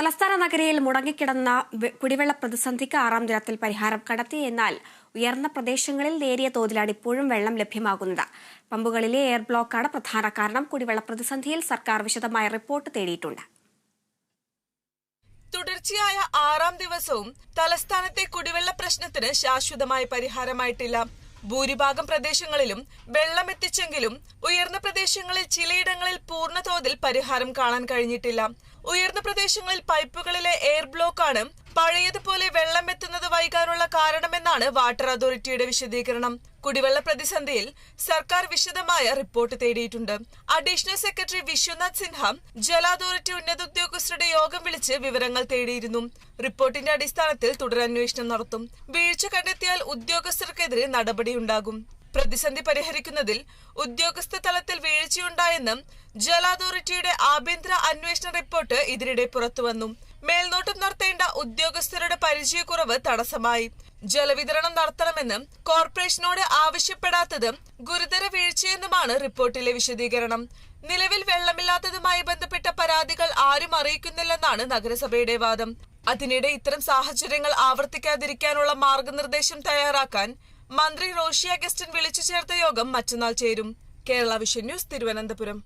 തലസ്ഥാന നഗരിയിൽ മുടങ്ങിക്കിടന്ന കുടിവെള്ള പ്രതിസന്ധിക്ക് ആറാം ദിനത്തിൽ പരിഹാരം കണ്ടെത്തി. എന്നാൽ ഉയർന്ന പ്രദേശങ്ങളിൽ നേരിയ തോതിലാണ് ഇപ്പോഴും വെള്ളം ലഭ്യമാകുന്നത്. പമ്പുകളിലെ എയർ ബ്ലോക്കാണ് പ്രധാന കാരണം. കുടിവെള്ള പ്രതിസന്ധിയിൽ സർക്കാർ വിശദമായ റിപ്പോർട്ട് തേടിയിട്ടുണ്ട്. തുടർച്ചയായ ആറാം ദിവസവും തലസ്ഥാനത്തെ കുടിവെള്ള പ്രശ്നത്തിന് ശാശ്വതമായ പരിഹാരമായിട്ടില്ല. ഭൂരിഭാഗം പ്രദേശങ്ങളിലും വെള്ളം എത്തിച്ചെങ്കിലും ഉയർന്ന പ്രദേശങ്ങളിൽ ചിലയിടങ്ങളിൽ പൂർണതോതിൽ പരിഹാരം കാണാൻ കഴിഞ്ഞിട്ടില്ല. ഉയർന്ന പ്രദേശങ്ങളിൽ പൈപ്പുകളിലെ എയർ ബ്ലോക്കാണ് പഴയതുപോലെ വെള്ളം എത്തുന്നത് വൈകാനുള്ള കാരണമെന്നാണ് വാട്ടർ അതോറിറ്റിയുടെ വിശദീകരണം. കുടിവെള്ള പ്രതിസന്ധിയിൽ സർക്കാർ വിശദമായ റിപ്പോർട്ട് തേടിയിട്ടുണ്ട്. അഡീഷണൽ സെക്രട്ടറി വിശ്വനാഥ് സിൻഹ ജല അതോറിറ്റി ഉന്നത ഉദ്യോഗസ്ഥരുടെ യോഗം വിളിച്ച് വിവരങ്ങൾ തേടിയിരുന്നു. റിപ്പോർട്ടിന്റെ അടിസ്ഥാനത്തിൽ തുടരന്വേഷണം നടത്തും. വീഴ്ച കണ്ടെത്തിയാൽ ഉദ്യോഗസ്ഥർക്കെതിരെ നടപടിയുണ്ടാകും. പ്രതിസന്ധി പരിഹരിക്കുന്നതിൽ ഉദ്യോഗസ്ഥ തലത്തിൽ വീഴ്ചയുണ്ടായെന്നും ജല അതോറിറ്റിയുടെ ആഭ്യന്തര അന്വേഷണ റിപ്പോർട്ട് ഇതിനിടെ പുറത്തുവന്നു. മേൽനോട്ടം നടത്തേണ്ട ഉദ്യോഗസ്ഥരുടെ പരിചയക്കുറവ് തടസ്സമായി. ജലവിതരണം നടത്തണമെന്നും കോർപ്പറേഷനോട് ആവശ്യപ്പെടാത്തതും ഗുരുതര വീഴ്ചയെന്നുമാണ് റിപ്പോർട്ടിലെ വിശദീകരണം. നിലവിൽ വെള്ളമില്ലാത്തതുമായി ബന്ധപ്പെട്ട പരാതികൾ ആരും അറിയിക്കുന്നില്ലെന്നാണ് നഗരസഭയുടെ വാദം. അതിനിടെ ഇത്തരം സാഹചര്യങ്ങൾ ആവർത്തിക്കാതിരിക്കാനുള്ള മാർഗനിർദ്ദേശം തയ്യാറാക്കാൻ മന്ത്രി റോഷി അഗസ്റ്റിൻ വിളിച്ചു ചേർത്ത യോഗം മറ്റന്നാൾ ചേരും. Kerala vision news Thiruvananthapuram.